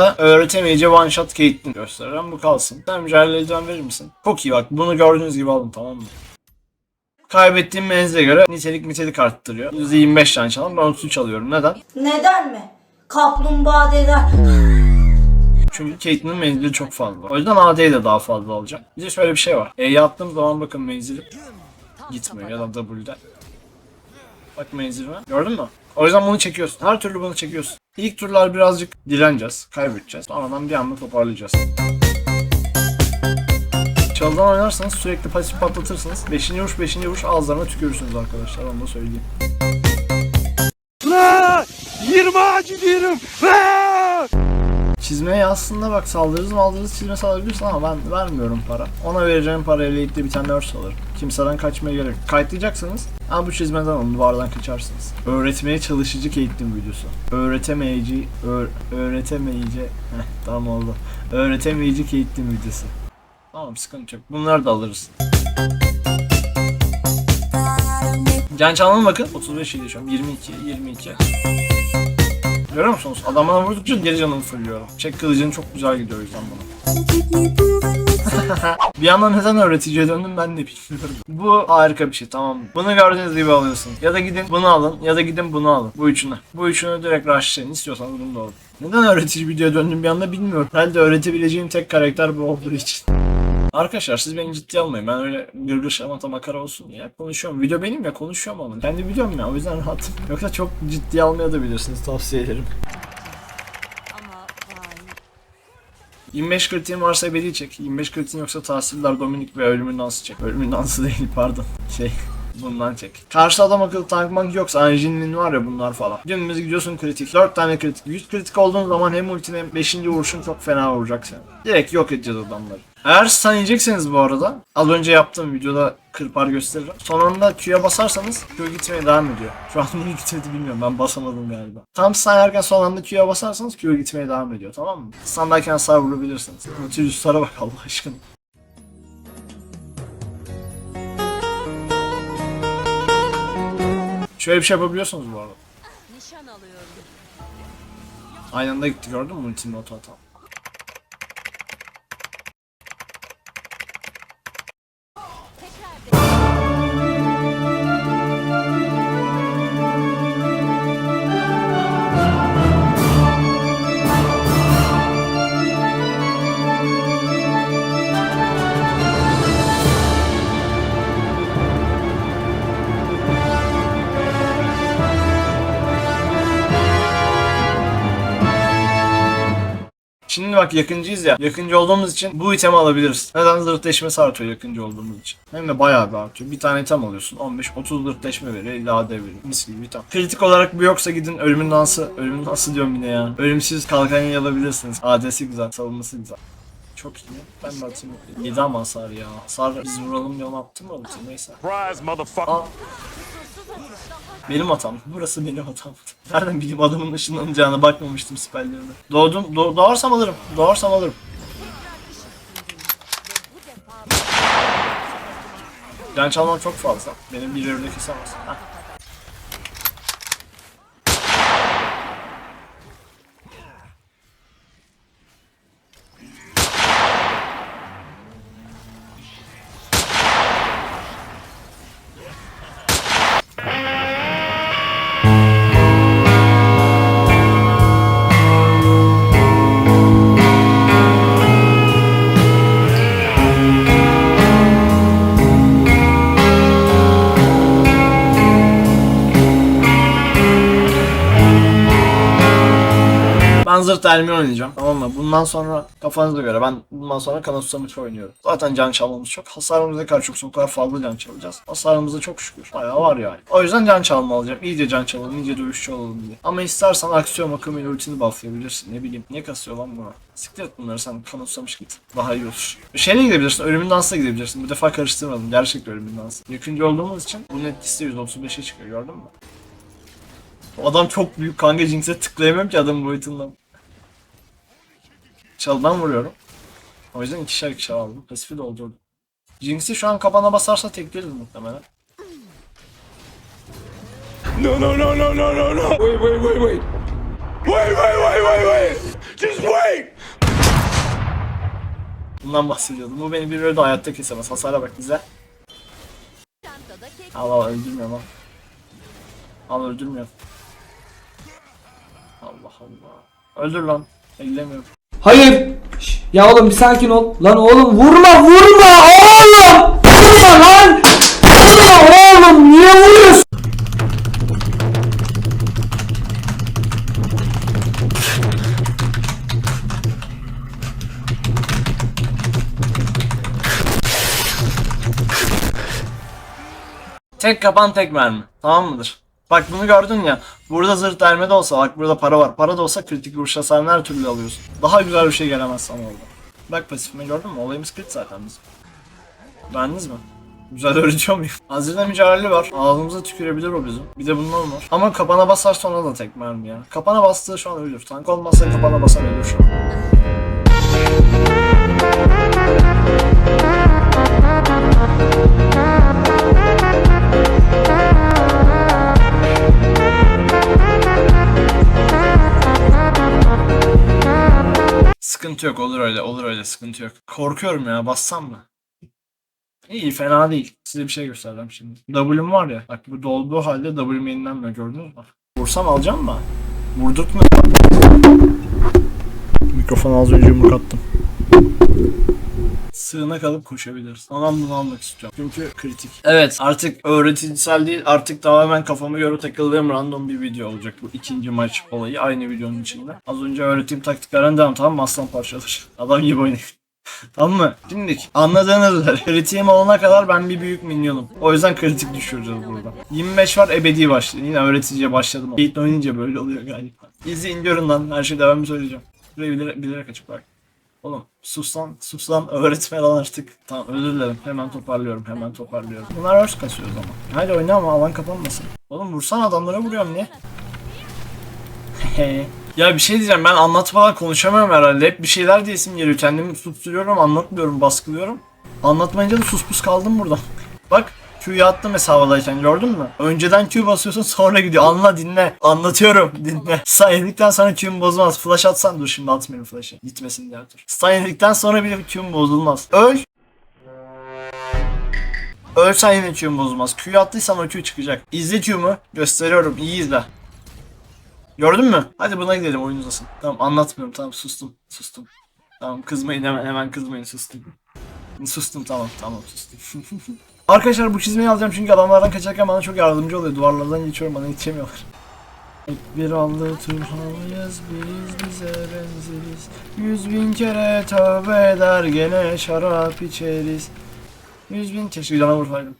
de öğretemeyece one shot Caitlyn göstereceğim. Bu kalsın. Sen mücadeleden verir misin? Çok iyi bak. Bunu gördüğünüz gibi alın tamam mı? Kaybettiğim menzile göre nitelik nitelik arttırıyor. %25 tane çalan ben 33 alıyorum. Neden? Neden mi? Kaplumbağa deder. Çünkü Caitlyn'in menzili çok fazla. O yüzden AD'yi de daha fazla alacağım. Bir de şöyle bir şey var. E'ye attığım zaman bakın menzili gitmiyor ya da W'de. Bak menzilime. Gördün mü? O yüzden bunu çekiyorsun. Her türlü bunu çekiyorsun. İlk turlar birazcık dileneceğiz. Kaybedeceğiz. Sonradan bir anda toparlayacağız. Çalıdan oynarsanız sürekli pasif patlatırsınız. 5. vuruş 5. vuruş ağızlarına tükürürsünüz arkadaşlar. Onu da söyleyeyim. 20 ağacı diyorum. Çizmeye aslında bak saldırırız maldırırız çizme alabilirsin ama ben vermiyorum para. Ona vereceğim parayla birlikte bir tane örs alırım. Kimseden kaçmaya gerek yok. Kayıtlayacaksınız ama bu çizmeden alın duvardan kaçarsınız. Öğretmeye çalışıcı Caitlyn videosu. Öğretemeyici, öğ, öğretemeyici, heh tamam oldu. Öğretemeyici Caitlyn videosu. Tamam sıkıntı yok. Bunları da alırız. Can çalmanın bakın 35 iyi şu an. 22, 22. Görüyor musunuz? Adamına vurdukça geri canımı fırlıyorum. Çek kılıcın çok güzel gidiyor o yüzden bana. bir yandan neden öğreticiye döndüm ben de bilmiyorum. Bu harika bir şey tamam mı? Bunu gördüğünüz gibi alıyorsunuz. Ya da gidin bunu alın ya da gidin bunu alın. Bu üçünü. Bu üçünü direkt rushlayın. İstiyorsanız bunu da alın. Neden öğretici videoya döndüm bir anda bilmiyorum. Herhalde öğretebileceğim tek karakter bu olduğu için. Arkadaşlar siz beni ciddiye almayın. Ben öyle gırgır şamata makara olsun diye konuşuyorum. Video benim ya konuşuyorum ama. Kendi videom ya o yüzden rahatım. Yoksa çok ciddiye almaya da bilirsiniz tavsiye ederim. 25 kritiğin varsa ebedi çek. 25 kritiğin yoksa tahsiller Dominik ve ölümün dansı çek. Ölümün dansı değil pardon. Şey bundan çek. Karşı adam akıllı tank mank yoksa Anjin'in var ya bunlar falan. Dümdüz gidiyorsun kritik. 4 tane kritik. 100 kritik olduğun zaman hem ultin hem 5. vuruşun çok fena vuracak seni. Direkt yok edeceğiz adamları. Eğer stun bu arada az önce yaptığım videoda kırpar gösteririm. Son anda Q'ya basarsanız Q gitmeye devam ediyor. Şu an niye gitmedi bilmiyorum ben basamadım galiba. Tam stun yerken son anda Q'ya basarsanız Q gitmeye devam ediyor tamam mı? Stundayken sağ vurabilirsiniz. Nautilus'lara bak Allah aşkına. Şöyle bir şey yapabiliyorsunuz bu arada. Nişan alıyorum. Aynı anda gitti gördün mü ultimi oto bak yakıncıyız ya. Yakıncı olduğumuz için bu itemi alabiliriz. Neden zırhleşmesi artıyor yakıncı olduğumuz için. Hem de bayağı bir artıyor. Bir tane item alıyorsun. 15-30 zırhleşme veriyor. 50 AD veriyor. Mis gibi bir item. Kritik olarak bu yoksa gidin ölümün dansı. Ölümün dansı diyorum yine ya. Ölümsüz kalkan alabilirsiniz. AD'si güzel. Savunması güzel. Çok iyi. Ben de atayım. 7 ama hasar ya. Hasar biz vuralım diye onu attım mı neyse. Aa. Benim hatam. Burası benim hatam. Nereden bileyim adamın ışınlanacağına bakmamıştım spellerine. Doğdum, do doğarsam alırım. Doğarsam alırım. Can çalmam çok fazla. Benim bir evde kesemez. Heh. Ben zırt elmi oynayacağım. Tamam mı? Bundan sonra kafanıza göre ben bundan sonra kanat susamış oynuyorum. Zaten can çalmamız çok. Hasarımız ne kadar çoksa o kadar fazla can çalacağız. Hasarımız da çok şükür. Bayağı var yani. O yüzden can çalma alacağım. İyice can çalalım, iyice dövüşçü olalım diye. Ama istersen aksiyon akımıyla ultini bufflayabilirsin. Ne bileyim. Niye kasıyor lan buna? Siktir et bunları sen kanat susamış git. Daha iyi olur. Şeyle gidebilirsin. Ölümün dansına gidebilirsin. Bu defa karıştırmadım. Gerçekten ölümün dansı. Yakıncı olduğumuz için bunun etkisi de %35'e çıkıyor. Gördün mü? Adam çok büyük kanka Jinx'e tıklayamıyorum ki adamın boyutundan. Çaldan vuruyorum. O yüzden ikişer ikişer aldım. Pasifi doldurdum. Jinx'i şu an kabana basarsa tekleriz muhtemelen. No, no, no, no, no, no, no. Wait, wait, wait, wait. Wait, wait, wait, wait, wait. Just wait! Bundan bahsediyordum. Bu beni bir böyle de hayatta kesemez. Hasara bak bize. Al al öldürmüyorum al. Al öldürmüyorum. Allah Allah. Öldür lan. Ellemiyorum. Hayır. Ya oğlum bir sakin ol. Lan oğlum vurma vurma oğlum. Vurma lan. Vurma oğlum niye vuruyorsun? Tek kapan tek mermi. Tamam mıdır? Bak bunu gördün ya. Burada zırh delme de olsa bak burada para var. Para da olsa kritik vuruş hasarını her türlü alıyorsun. Daha güzel bir şey gelemez sana orada. Bak pasifimi gördün mü? Olayımız crit zaten bizim. Beğendiniz mi? Güzel öğretiyor muyum? Hazırda mücadele var. Ağzımıza tükürebilir o bizim. Bir de bundan var. Ama kapana basar sonra da tek mermi ya. Kapana bastığı şu an ölür. Tank olmazsa kapana basar ölür şu an. Sıkıntı yok olur öyle olur öyle sıkıntı yok. Korkuyorum ya bassam mı? İyi fena değil. Size bir şey göstereceğim şimdi. W'm var ya. Bak bu dolduğu halde W'm yenilenmiyor gördünüz mü? Vursam alacağım mı? Vurduk mu? Mikrofonu az önce yumruk attım. Sığına kalıp koşabiliriz. Ama bunu almak istiyorum. Çünkü kritik. Evet artık öğretisel değil artık tamamen kafama göre takıldığım random bir video olacak bu ikinci maç olayı aynı videonun içinde. Az önce öğrettiğim taktiklerden devam tamam mı aslan parçalar. Adam gibi oynayın. tamam mı? Şimdi anladığınız üzere kritiğim olana kadar ben bir büyük minyonum. O yüzden kritik düşüreceğiz burada. 25 var ebedi başladı. Yine öğreticiye başladım. Eğitim oynayınca böyle oluyor galiba. İzleyin görün lan her şeyi devamlı söyleyeceğim. Burayı bilerek, bilerek açık bak. Oğlum sus lan sus lan öğretme lan artık. Tamam özür dilerim hemen toparlıyorum hemen toparlıyorum. Bunlar örs kasıyor o zaman. Hadi oyna ama alan kapanmasın. Oğlum vursan adamlara vuruyorum niye? ya bir şey diyeceğim ben anlatmadan konuşamıyorum herhalde. Hep bir şeyler diyesim geliyor. Kendimi susturuyorum anlatmıyorum baskılıyorum. Anlatmayınca da sus pus kaldım burada. Bak Q'yu attım hesabadayken gördün mü? Önceden Q basıyorsun sonra gidiyor. Anla dinle. Anlatıyorum dinle. Stun sonra Q'm bozulmaz. Flash atsan dur şimdi atmayayım flash'ı. Gitmesin diye dur. Stun sonra bile Q'm bozulmaz. Öl. Ölsen yine Q'm bozulmaz. Q'yu attıysan o Q çıkacak. İzle Q'mu. Gösteriyorum. İyi izle. Gördün mü? Hadi buna gidelim oyun uzasın. Tamam anlatmıyorum tamam sustum. Sustum. Tamam kızmayın hemen hemen kızmayın sustum. Sustum tamam tamam sustum. Arkadaşlar bu çizmeyi alacağım çünkü adamlardan kaçarken bana çok yardımcı oluyor. Duvarlardan geçiyorum bana yetişemiyorlar. Bir allı turhalıyız biz bize benzeriz. Yüz bin kere tövbe eder gene şarap içeriz. Yüz bin keşke cana vursaydım.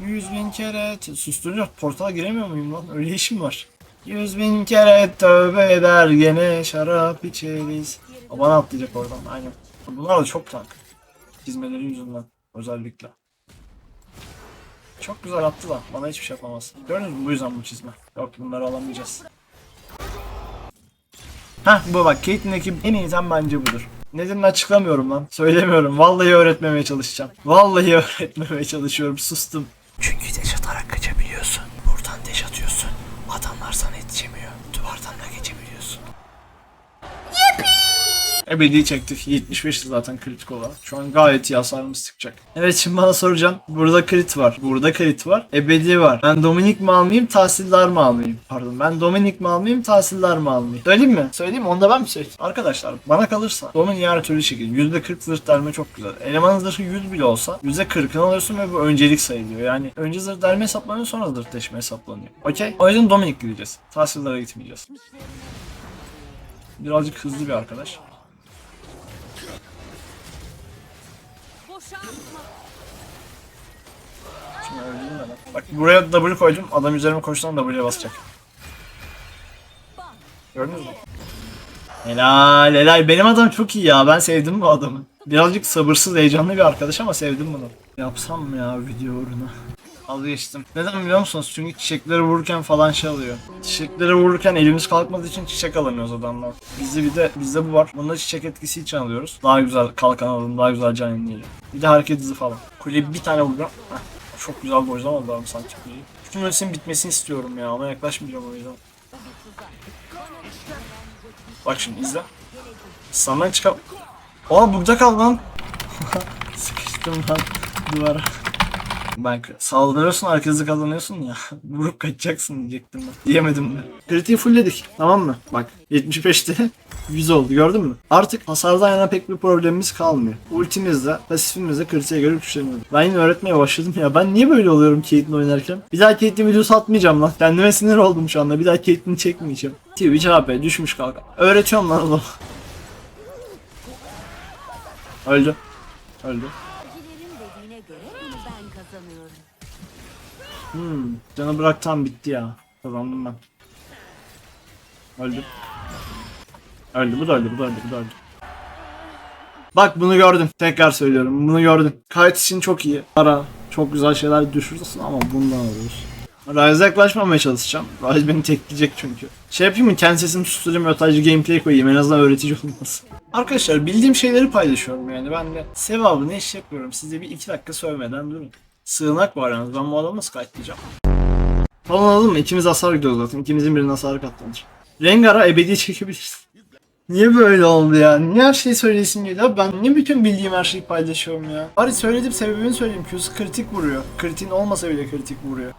Yüz bin kere susturunca portala giremiyor muyum lan? Öyle işim var. Yüz bin kere tövbe eder gene şarap içeriz. O bana atlayacak oradan aynen. Bunlar da çok tank. Çizmeleri yüzünden özellikle. Çok güzel attı da bana hiçbir şey yapamaz. Gördünüz mü bu yüzden bu çizme. Yok bunları alamayacağız. Heh bu bak Caitlyn'deki en iyi item bence budur. Nedenini açıklamıyorum lan. Söylemiyorum. Vallahi öğretmemeye çalışacağım. Vallahi öğretmemeye çalışıyorum. Sustum. Çünkü deş Ebedi çektik. 75 zaten kritik olarak. Şu an gayet iyi hasarımız çıkacak. Evet şimdi bana soracağım. Burada krit var. Burada krit var. Ebedi var. Ben Dominik mi almayayım, tahsildar mı almayayım? Pardon ben Dominik mi almayayım, tahsildar mı almayayım? Söyleyeyim mi? Söyleyeyim mi? Onu da ben mi söyleyeyim? Arkadaşlar bana kalırsa Dominik her türlü şekilde %40 zırh delme çok güzel. Elemanın zırhı 100 bile olsa %40'ını alıyorsun ve bu öncelik sayılıyor. Yani önce zırh delme hesaplanıyor sonra zırh deşme hesaplanıyor. Okey? O yüzden Dominik gideceğiz. Tahsillara gitmeyeceğiz. Birazcık hızlı bir arkadaş. Ben. Bak buraya W koydum. Adam üzerime koştuğunda W'ye basacak. Gördünüz mü? Helal helal. Benim adam çok iyi ya. Ben sevdim bu adamı. Birazcık sabırsız, heyecanlı bir arkadaş ama sevdim bunu. Yapsam mı ya video uğruna? Az geçtim. Neden biliyor musunuz? Çünkü çiçekleri vururken falan şey oluyor. Çiçekleri vururken elimiz kalkmadığı için çiçek alamıyoruz adamlar. Bizde bir de bizde bu var. Bunda çiçek etkisi için alıyoruz. Daha güzel kalkan alalım, daha güzel can yenileyelim. Bir de hareket hızı falan. Kuleye bir tane vuracağım. Heh, çok güzel boyzlamadı abi sanki kuleyi. Bütün ölçüsün bitmesini istiyorum ya. Ona yaklaşmayacağım o yüzden. Bak şimdi izle. Stun'dan çıkar... Aa burada kal lan. Sıkıştım lan duvara. Bak saldırıyorsun herkesi kazanıyorsun ya. Vurup kaçacaksın diyecektim ben. Diyemedim de. Kritiği fullledik tamam mı? Bak 75'te 100 oldu gördün mü? Artık hasardan yana pek bir problemimiz kalmıyor. Ultimizle, pasifimizle kritiğe göre güçleniyoruz. Ben yine öğretmeye başladım ya. Ben niye böyle oluyorum Caitlyn oynarken? Bir daha Caitlyn videosu atmayacağım lan. Kendime sinir oldum şu anda. Bir daha Caitlyn çekmeyeceğim. Twitch AP düşmüş kanka. Öğretiyorum lan oğlum. Öldü. Öldü. Hmm, canı bırak tam bitti ya. Kazandım ben. Öldü. Öldü, bu da öldü, bu da öldü, bu da öldü. Bak bunu gördüm. Tekrar söylüyorum. Bunu gördüm. Kayıt için çok iyi. Ara çok güzel şeyler düşürürsün ama bundan alıyoruz. Ryze'a yaklaşmamaya çalışacağım. Ryze beni tekleyecek çünkü. Şey yapayım mı? Kendi sesimi susturayım sadece gameplay koyayım. En azından öğretici olmasın. Arkadaşlar bildiğim şeyleri paylaşıyorum yani. Ben de sevabı ne iş yapıyorum. Size bir iki dakika sövmeden durun. Sığınak var yalnız. Ben bu adamı nasıl kayıtlayacağım? Falan anladın mı? İkimiz hasar gidiyoruz zaten. İkimizin birinin hasarı katlanır. Rengar'a ebedi çekebilirsin. Niye böyle oldu ya? Niye her şeyi söyleyesin geliyor? Ben niye bütün bildiğim her şeyi paylaşıyorum ya? Bari söyledim sebebini söyleyeyim. Q'su kritik vuruyor. Kritiğin olmasa bile kritik vuruyor.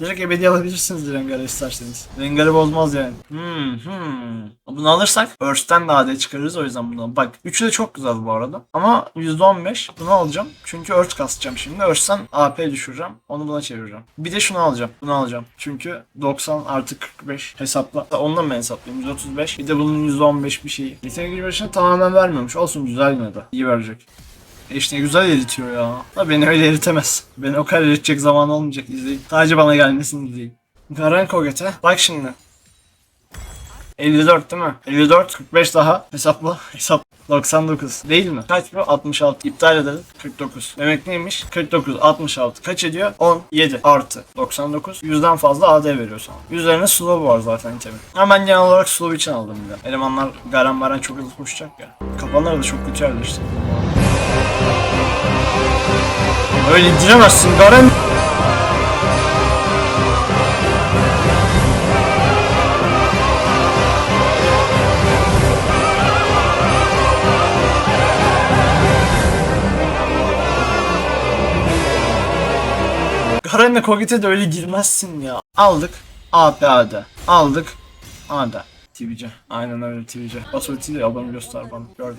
Direkt ebedi alabilirsiniz Rengar'ı isterseniz. Rengar'ı bozmaz yani. Hmm hmm. Bunu alırsak Earth'ten de AD çıkarırız o yüzden bunu. Bak üçü de çok güzel bu arada. Ama %15 bunu alacağım. Çünkü Earth kasacağım şimdi. Earth'ten AP düşüreceğim. Onu buna çevireceğim. Bir de şunu alacağım. Bunu alacağım. Çünkü 90 artı 45 hesapla. Ondan mı hesaplayayım? 135. Bir de bunun %15 bir şeyi. Yetenek gücü başına tamamen vermiyormuş. Olsun güzel yine de. İyi verecek. E İşte güzel eritiyor ya. Da beni öyle eritemez. Beni o kadar eritecek zaman olmayacak izleyin. Sadece bana gelmesini izleyin. Garen Koget'e. Bak şimdi. 54 değil mi? 54, 45 daha. Hesapla. Hesap. 99. Değil mi? Kaç bu? 66. İptal edelim. 49. Demek neymiş? 49, 66. Kaç ediyor? 17 artı 99. 100'den fazla AD veriyor sana. Üzerine slow var zaten itemin. Ama ben genel olarak slow için aldım bir de. Elemanlar Garen Baran çok hızlı koşacak ya. Kapanları da çok kötü yerleştirdim. Öyle giremezsin Garen. Garen'le Kogit'e de öyle girmezsin ya. Aldık. AP AD. Aldık. AD. TVC. Aynen öyle TVC. Bas ultiyle adamı göster bana. Gördüm.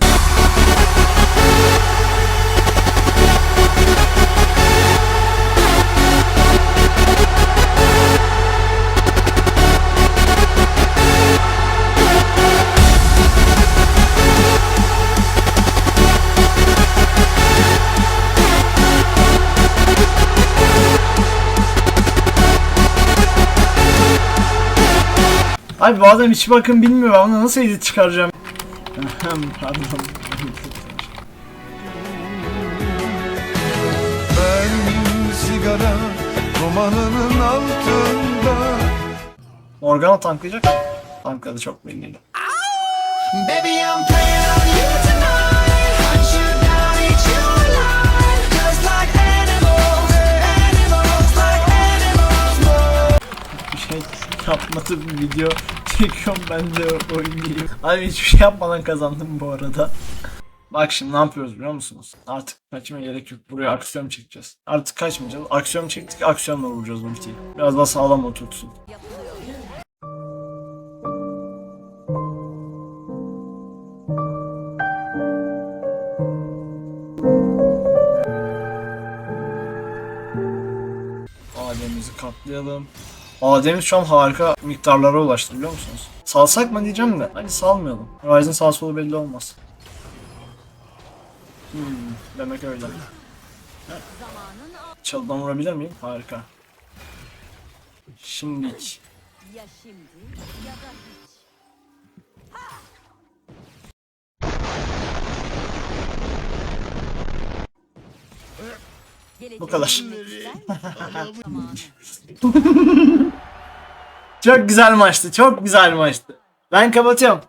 Abi adam hiç bakın bilmiyor. Ben ona nasıl edit çıkaracağım? Pardon. Ben sigara romanının altında Morgana tanklayacak. Tankladı çok belliydi. Baby, I'm playing on you yapmadım video çekiyorum ben de oynayayım. Abi hiçbir şey yapmadan kazandım bu arada. Bak şimdi ne yapıyoruz biliyor musunuz? Artık kaçmaya gerek yok. Buraya aksiyon çekeceğiz. Artık kaçmayacağız. Aksiyon çektik, aksiyonla vuracağız ultiyi. Biraz daha sağlam oturtsun. Ademimizi katlayalım. Ademimiz şu an harika miktarlara ulaştı biliyor musunuz? Salsak mı diyeceğim de. Hadi salmayalım. Ryzen sağ solu belli olmaz. Hmm, demek öyle. Çalıdan vurabilir miyim? Harika. Şimdilik. Bu kadar. Çok güzel maçtı. Çok güzel maçtı. Ben kapatıyorum.